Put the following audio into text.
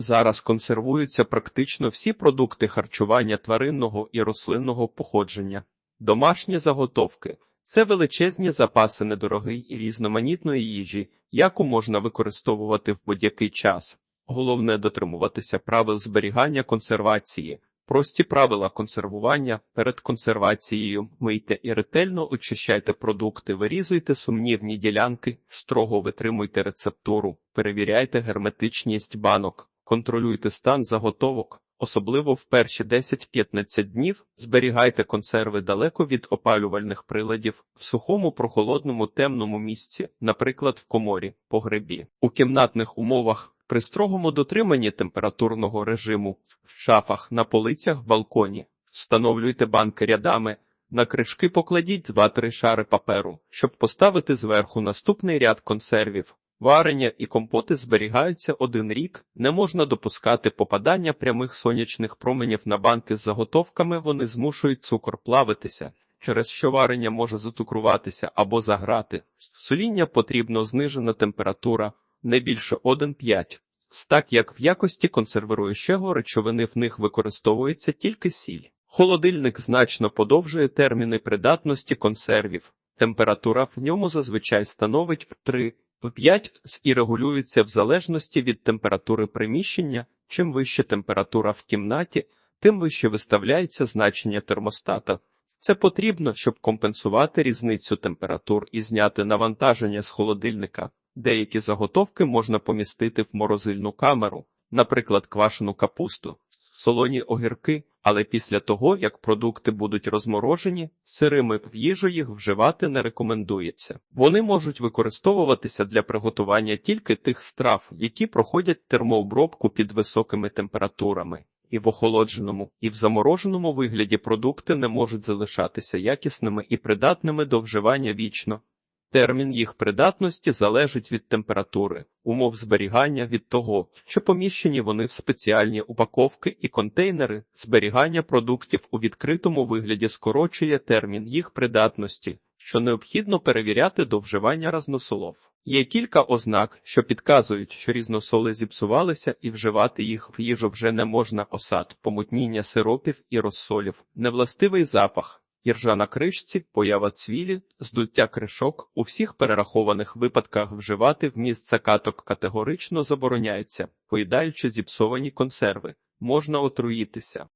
Зараз консервуються практично всі продукти харчування тваринного і рослинного походження. Домашні заготовки це величезні запаси недорогої і різноманітної їжі, яку можна використовувати в будь-який час. Головне дотримуватися правил зберігання консервації. Прості правила консервування перед консервацією мийте і ретельно очищайте продукти, вирізуйте сумнівні ділянки, строго витримуйте рецептуру, перевіряйте герметичність банок, контролюйте стан заготовок. Особливо в перші 10-15 днів зберігайте консерви далеко від опалювальних приладів в сухому, прохолодному, темному місці, наприклад, в коморі, погребі. У кімнатних умовах при строгому дотриманні температурного режиму в шафах, на полицях, балконі. Встановлюйте банки рядами. На кришки покладіть 2-3 шари паперу, щоб поставити зверху наступний ряд консервів. Варення і компоти зберігаються один рік, не можна допускати попадання прямих сонячних променів на банки з заготовками, вони змушують цукор плавитися, через що варення може зацукруватися або заграти. Соління потрібно знижена температура не більше 1,5. Так як в якості консервируючого речовини в них використовується тільки сіль. Холодильник значно подовжує терміни придатності консервів. Температура в ньому зазвичай становить 3 5 і регулюється в залежності від температури приміщення. Чим вища температура в кімнаті, тим вище виставляється значення термостата. Це потрібно, щоб компенсувати різницю температур і зняти навантаження з холодильника. Деякі заготовки можна помістити в морозильну камеру, наприклад, квашену капусту, солоні огірки, але після того, як продукти будуть розморожені, сирими в їжу їх вживати не рекомендується. Вони можуть використовуватися для приготування тільки тих страв, які проходять термообробку під високими температурами. І в охолодженому, і в замороженому вигляді продукти не можуть залишатися якісними і придатними до вживання вічно. Термін їх придатності залежить від температури, умов зберігання від того, що поміщені вони в спеціальні упаковки і контейнери. Зберігання продуктів у відкритому вигляді скорочує термін їх придатності, що необхідно перевіряти до вживання разносолов. Є кілька ознак, що підказують, що різносоли зіпсувалися і вживати їх в їжу вже не можна осад, помутніння сиропів і розсолів, невластивий запах. Іржа на кришці, поява цвілі, здуття кришок у всіх перерахованих випадках вживати в місце каток категорично забороняється, поїдаючи зіпсовані консерви, можна отруїтися.